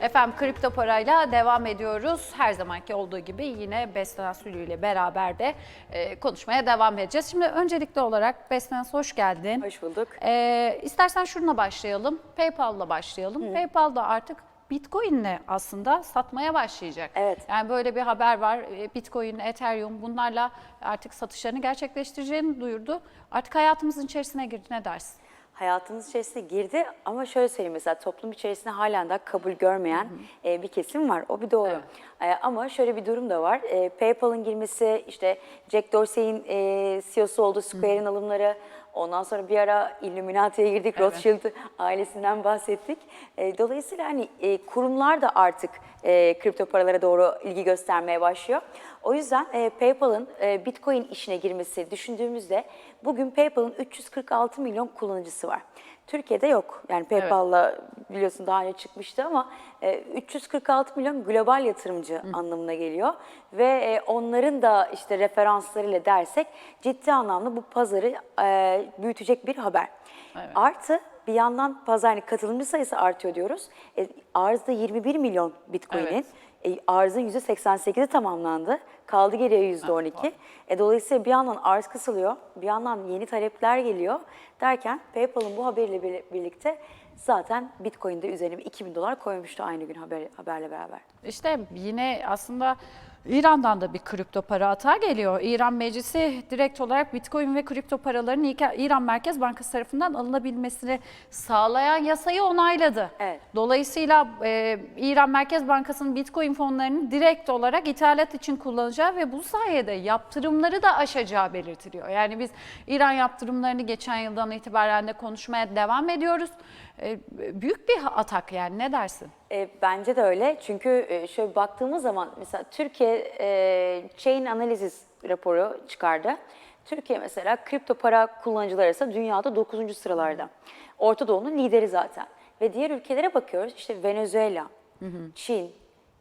Efendim kripto parayla devam ediyoruz. Her zamanki olduğu gibi yine Besten Sülü ile beraber de e, konuşmaya devam edeceğiz. Şimdi öncelikli olarak Besten hoş geldin. Hoş bulduk. E, istersen şununla başlayalım. PayPal'la başlayalım. PayPal da artık Bitcoin'le aslında satmaya başlayacak. Evet. Yani böyle bir haber var. E, Bitcoin, Ethereum bunlarla artık satışlarını gerçekleştireceğini duyurdu. Artık hayatımızın içerisine girdi. Ne dersin? Hayatımız içerisine girdi ama şöyle söyleyeyim mesela toplum içerisinde halen daha kabul görmeyen e, bir kesim var. O bir doğru. E, ama şöyle bir durum da var. E, PayPal'ın girmesi, işte Jack Dorsey'in e, CEO'su olduğu Square'in alımları, ondan sonra bir ara Illuminati'ye girdik, Evet. Rothschild ailesinden bahsettik. E, dolayısıyla hani e, kurumlar da artık e, kripto paralara doğru ilgi göstermeye başlıyor. O yüzden e, PayPal'ın e, Bitcoin işine girmesi düşündüğümüzde bugün PayPal'ın 346 milyon kullanıcısı var. Türkiye'de yok. Yani PayPal'la biliyorsun daha önce çıkmıştı ama e, 346 milyon global yatırımcı anlamına geliyor. Ve e, onların da işte referanslarıyla dersek ciddi anlamda bu pazarı e, büyütecek bir haber. Artı bir yandan pazar yani katılımcı sayısı artıyor diyoruz. E, arzda 21 milyon Bitcoin'in. Evet. E, arzın %88'i tamamlandı. Kaldı geriye %12. E, dolayısıyla bir yandan arz kısılıyor, bir yandan yeni talepler geliyor derken PayPal'ın bu haberiyle bir- birlikte zaten Bitcoin'de üzerine bir 2000 dolar koymuştu aynı gün haber, haberle beraber. İşte yine aslında İran'dan da bir kripto para atağı geliyor. İran Meclisi direkt olarak Bitcoin ve kripto paraların İran Merkez Bankası tarafından alınabilmesini sağlayan yasayı onayladı. Evet. Dolayısıyla e, İran Merkez Bankası'nın Bitcoin fonlarını direkt olarak ithalat için kullanacağı ve bu sayede yaptırımları da aşacağı belirtiliyor. Yani biz İran yaptırımlarını geçen yıldan itibaren de konuşmaya devam ediyoruz. E, büyük bir atak yani ne dersin? E, bence de öyle. Çünkü e, şöyle baktığımız zaman mesela Türkiye e, Chain Analysis raporu çıkardı. Türkiye mesela kripto para kullanıcıları arasında dünyada 9. sıralarda. Orta Doğu'nun lideri zaten. Ve diğer ülkelere bakıyoruz. İşte Venezuela, Çin,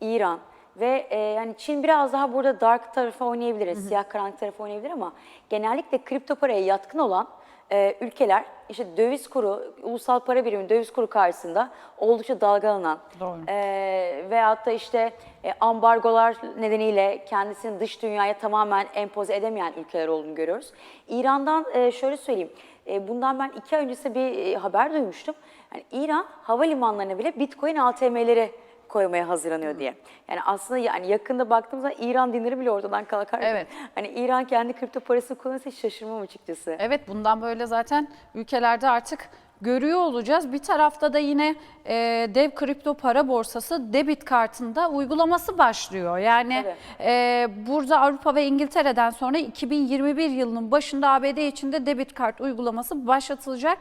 İran ve e, yani Çin biraz daha burada dark tarafı oynayabilir, siyah karanlık tarafı oynayabilir ama genellikle kripto paraya yatkın olan e, ülkeler işte döviz kuru, ulusal para birimi döviz kuru karşısında oldukça dalgalanan Doğru. e, veyahut da işte e, ambargolar nedeniyle kendisini dış dünyaya tamamen empoze edemeyen ülkeler olduğunu görüyoruz. İran'dan e, şöyle söyleyeyim, e, bundan ben iki ay öncesi bir e, haber duymuştum. Yani İran havalimanlarına bile Bitcoin ATM'leri koymaya hazırlanıyor diye. Yani aslında yani yakında baktığımızda İran dinleri bile ortadan kalkar. Evet. Hani İran kendi kripto parasını kullanırsa hiç şaşırmam açıkçası. Evet bundan böyle zaten ülkelerde artık görüyor olacağız. Bir tarafta da yine e, dev kripto para borsası debit kartında uygulaması başlıyor. Yani Tabii. e, burada Avrupa ve İngiltere'den sonra 2021 yılının başında ABD içinde debit kart uygulaması başlatılacak.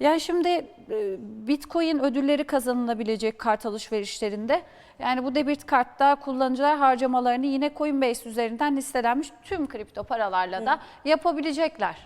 Yani şimdi e, Bitcoin ödülleri kazanılabilecek kart alışverişlerinde yani bu debit kartta kullanıcılar harcamalarını yine Coinbase üzerinden listelenmiş tüm kripto paralarla da yapabilecekler.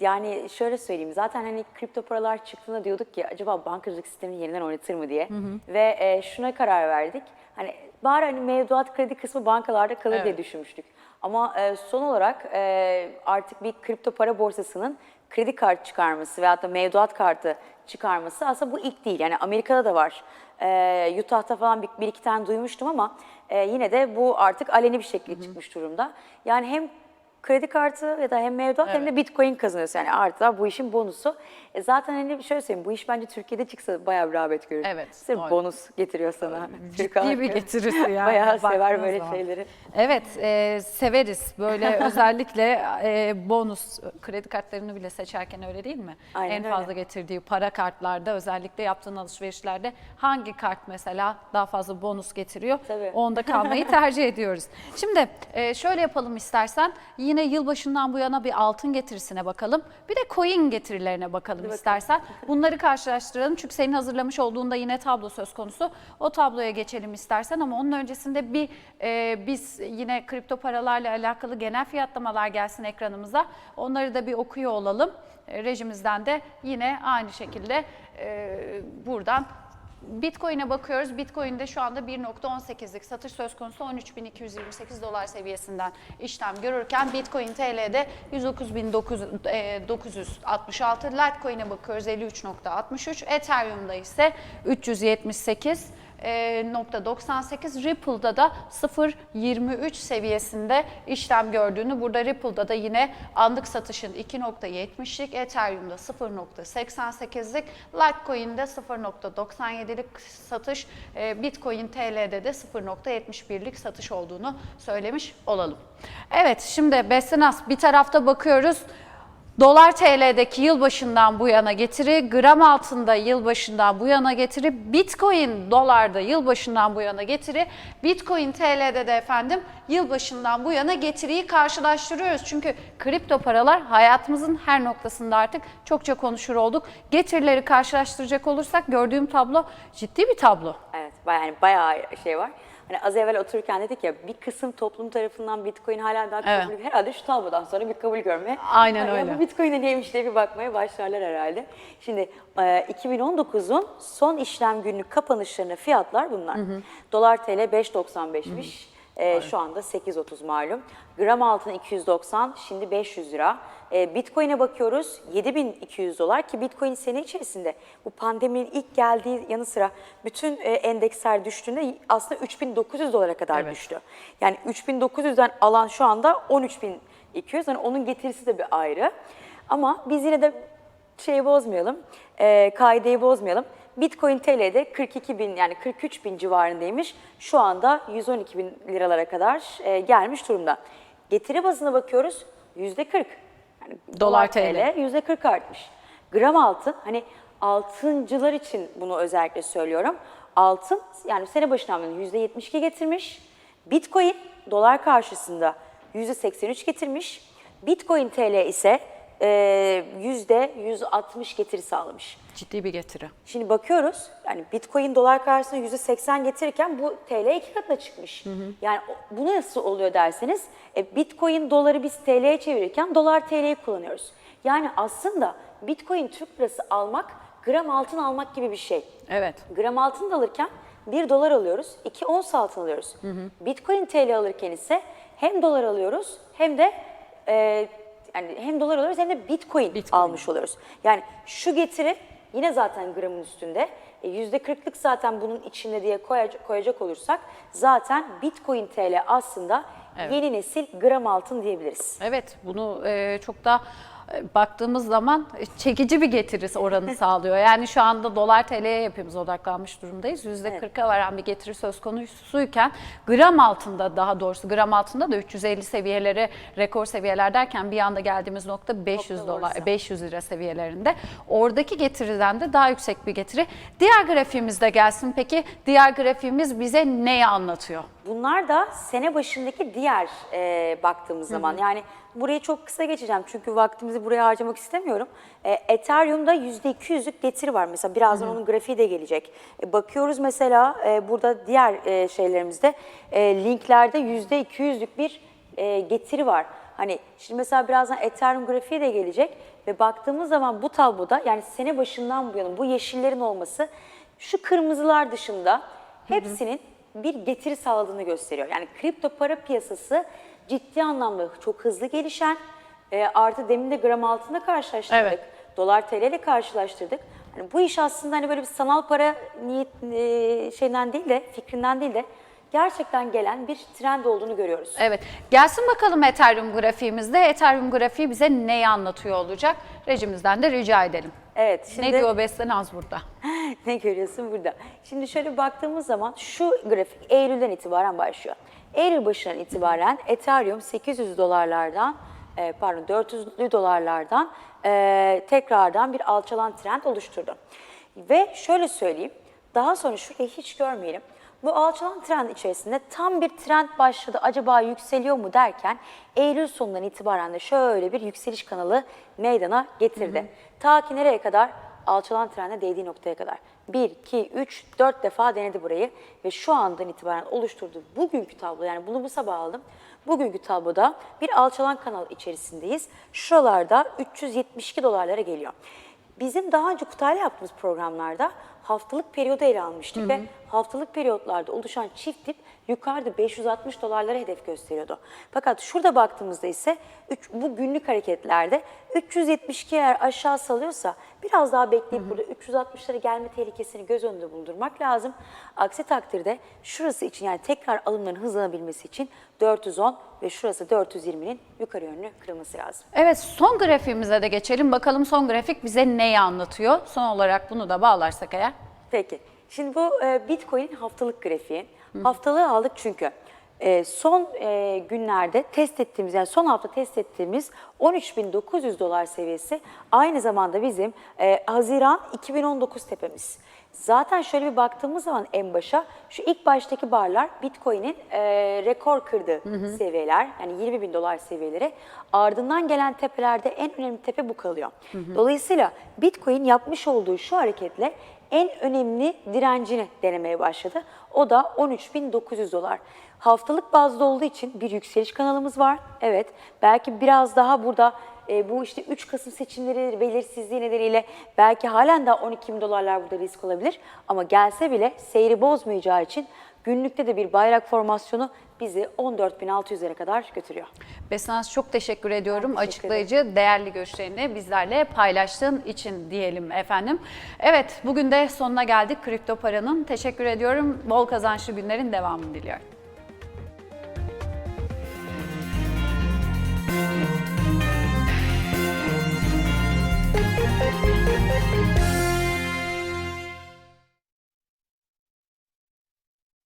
Yani şöyle söyleyeyim zaten hani kripto paralar çıktığında diyorduk ki acaba bankacılık sistemini yeniden oynatır mı diye. Ve e, şuna karar verdik. Hani bari hani mevduat kredi kısmı bankalarda kalır diye Evet. düşünmüştük. Ama e, son olarak e, artık bir kripto para borsasının kredi kart çıkarması veyahut da mevduat kartı çıkarması aslında bu ilk değil. Yani Amerika'da da var. E, Utah'ta falan bir, bir iki tane duymuştum ama e, yine de bu artık aleni bir şekilde çıkmış durumda. Yani hem kredi kartı ya da hem mevduat hem de bitcoin kazanıyorsun. Yani artı bu işin bonusu. E zaten hani şöyle söyleyeyim bu iş bence Türkiye'de çıksa bayağı bir rağbet görür. Evet, Sırf doğru. bonus getiriyor sana. Türk Ciddi bir getirisi yani. Bayağı sever böyle zaman. şeyleri. Evet, e, severiz. Böyle özellikle e, bonus kredi kartlarını bile seçerken öyle değil mi? Aynen en öyle. fazla getirdiği para kartlarda özellikle yaptığın alışverişlerde hangi kart mesela daha fazla bonus getiriyor? Tabii. Onda kalmayı tercih ediyoruz. Şimdi e, şöyle yapalım istersen. Yine yılbaşından bu yana bir altın getirisine bakalım. Bir de coin getirilerine bakalım istersen. Bunları karşılaştıralım. Çünkü senin hazırlamış olduğunda yine tablo söz konusu. O tabloya geçelim istersen ama onun öncesinde bir e, biz yine kripto paralarla alakalı genel fiyatlamalar gelsin ekranımıza. Onları da bir okuyor olalım. E, rejimizden de yine aynı şekilde e, buradan Bitcoin'e bakıyoruz. Bitcoin'de şu anda 1.18'lik satış söz konusu 13.228 dolar seviyesinden işlem görürken Bitcoin TL'de 109.966. Litecoin'e bakıyoruz 53.63. Ethereum'da ise 378. e, nokta 98 Ripple'da da 0.23 seviyesinde işlem gördüğünü burada Ripple'da da yine anlık satışın 2.70'lik Ethereum'da 0.88'lik Litecoin'de 0.97'lik satış Bitcoin TL'de de 0.71'lik satış olduğunu söylemiş olalım. Evet şimdi Bestenas bir tarafta bakıyoruz. Dolar TL'deki yılbaşından bu yana getiri, gram altında yılbaşından bu yana getiri, Bitcoin dolarda yılbaşından bu yana getiri, Bitcoin TL'de de efendim yılbaşından bu yana getiriyi karşılaştırıyoruz. Çünkü kripto paralar hayatımızın her noktasında artık çokça konuşur olduk. Getirileri karşılaştıracak olursak gördüğüm tablo ciddi bir tablo. Evet, yani bayağı şey var. Hani az evvel otururken dedik ya bir kısım toplum tarafından Bitcoin hala daha kabul Evet. herhalde şu tablodan sonra bir kabul görme. Aynen Ya öyle. Bu Bitcoin'e neymiş diye bir bakmaya başlarlar herhalde. Şimdi e, 2019'un son işlem günlük kapanışlarına fiyatlar bunlar. Dolar TL 5.95'miş. E, şu anda 8.30 malum. Gram altın 290, şimdi 500 lira. E, Bitcoin'e bakıyoruz 7200 dolar ki Bitcoin sene içerisinde bu pandeminin ilk geldiği yanı sıra bütün e, endeksler düştüğünde aslında 3900 dolara kadar Evet. düştü. Yani 3900'den alan şu anda 13200. Yani onun getirisi de bir ayrı. Ama biz yine de şeyi bozmayalım, e, kaideyi bozmayalım. Bitcoin TL'de 42 bin yani 43 bin civarındaymış. Şu anda 112 bin liralara kadar e, gelmiş durumda. Getiri bazına bakıyoruz yüzde 40. Yani Dolar TL. yüzde 40 artmış. Gram altın hani altıncılar için bunu özellikle söylüyorum. Altın yani sene başından beri yüzde 72 getirmiş. Bitcoin dolar karşısında yüzde 83 getirmiş. Bitcoin TL ise yüzde 160 getiri sağlamış. Ciddi bir getiri. Şimdi bakıyoruz yani Bitcoin dolar karşısında yüzde 80 getirirken bu TL iki katına çıkmış. Yani o- bu nasıl oluyor derseniz e, Bitcoin doları biz TL'ye çevirirken dolar TL'yi kullanıyoruz. Yani aslında Bitcoin Türk lirası almak gram altın almak gibi bir şey. Evet. Gram altın da alırken 1 dolar alıyoruz, 2 ons altın alıyoruz. Bitcoin TL alırken ise hem dolar alıyoruz hem de e, yani hem dolar alıyoruz hem de Bitcoin, Bitcoin. almış oluyoruz. Yani şu getiri yine zaten gramın üstünde. E, %40'lık zaten bunun içinde diye koyacak, koyacak olursak zaten Bitcoin TL aslında Evet. yeni nesil gram altın diyebiliriz. Evet bunu e, çok da e, baktığımız zaman e, çekici bir getirisi oranı sağlıyor. Yani şu anda dolar TL'ye hepimiz odaklanmış durumdayız. %40'a varan bir getiri söz konusuyken gram altında daha doğrusu gram altında da 350 seviyeleri rekor seviyeler derken bir anda geldiğimiz nokta 500 Nokta dolar orası. 500 lira seviyelerinde. Oradaki getiriden de daha yüksek bir getiri. Diğer grafiğimiz de gelsin. Peki diğer grafiğimiz bize neyi anlatıyor? Bunlar da sene başındaki diğer e, baktığımız zaman yani burayı çok kısa geçeceğim çünkü vaktimizi buraya harcamak istemiyorum. E, Ethereum'da %200'lük getiri var mesela birazdan onun grafiği de gelecek. E, bakıyoruz mesela e, burada diğer e, şeylerimizde e, linklerde %200'lük bir e, getiri var. Hani şimdi mesela birazdan Ethereum grafiği de gelecek ve baktığımız zaman bu tabloda yani sene başından bu yana bu yeşillerin olması şu kırmızılar dışında hepsinin bir getiri sağladığını gösteriyor. Yani kripto para piyasası ciddi anlamda çok hızlı gelişen, e, artı demin de gram altında karşılaştırdık. Evet. Dolar TL ile karşılaştırdık. Hani bu iş aslında hani böyle bir sanal para niyet e, şeyden değil de fikrinden değil de gerçekten gelen bir trend olduğunu görüyoruz. Evet. Gelsin bakalım Ethereum grafiğimizde. Ethereum grafiği bize neyi anlatıyor olacak? Rejimizden de rica edelim. Evet. Şimdi Ne diyor Beste Naz burada? ne görüyorsun burada? Şimdi şöyle baktığımız zaman şu grafik Eylül'den itibaren başlıyor. Eylül başından itibaren Ethereum 800 dolarlardan e, pardon 400'lü dolarlardan e, tekrardan bir alçalan trend oluşturdu. Ve şöyle söyleyeyim daha sonra şurayı hiç görmeyelim. Bu alçalan trend içerisinde tam bir trend başladı acaba yükseliyor mu derken Eylül sonundan itibaren de şöyle bir yükseliş kanalı meydana getirdi. Ta ki nereye kadar? alçalan trende değdiği noktaya kadar. 1, 2, 3, 4 defa denedi burayı ve şu andan itibaren oluşturduğu bugünkü tablo yani bunu bu sabah aldım. Bugünkü tabloda bir alçalan kanal içerisindeyiz. Şuralarda 372 dolarlara geliyor. Bizim daha önce Kutay'la yaptığımız programlarda haftalık periyodu ele almıştık ve haftalık periyotlarda oluşan çift dip yukarıda 560 dolarlara hedef gösteriyordu. Fakat şurada baktığımızda ise üç- bu günlük hareketlerde 372 eğer aşağı salıyorsa Biraz daha bekleyip burada 360'lara gelme tehlikesini göz önünde bulundurmak lazım. Aksi takdirde şurası için yani tekrar alımların hızlanabilmesi için 410 ve şurası 420'nin yukarı yönlü kırılması lazım. Evet son grafiğimize de geçelim. Bakalım son grafik bize neyi anlatıyor? Son olarak bunu da bağlarsak eğer. Peki. Şimdi bu e, Bitcoin'in haftalık grafiği. Haftalığı aldık çünkü e, son e, günlerde test ettiğimiz yani son hafta test ettiğimiz 13.900 dolar seviyesi aynı zamanda bizim e, Haziran 2019 tepemiz. Zaten şöyle bir baktığımız zaman en başa şu ilk baştaki barlar Bitcoin'in e, rekor kırdığı seviyeler yani 20 bin dolar seviyeleri ardından gelen tepelerde en önemli tepe bu kalıyor. Dolayısıyla Bitcoin yapmış olduğu şu hareketle en önemli direncini denemeye başladı. O da 13.900 dolar. Haftalık bazda olduğu için bir yükseliş kanalımız var. Evet belki biraz daha burada e, bu işte 3 Kasım seçimleri belirsizliği nedeniyle belki halen daha 12 bin dolarlar burada risk olabilir. Ama gelse bile seyri bozmayacağı için günlükte de bir bayrak formasyonu bizi 14.600'lere kadar götürüyor. Besinaz çok teşekkür ediyorum. Teşekkür Açıklayıcı, değerli görüşlerini bizlerle paylaştığın için diyelim efendim. Evet, bugün de sonuna geldik kripto paranın. Teşekkür ediyorum. Bol kazançlı günlerin devamını diliyorum.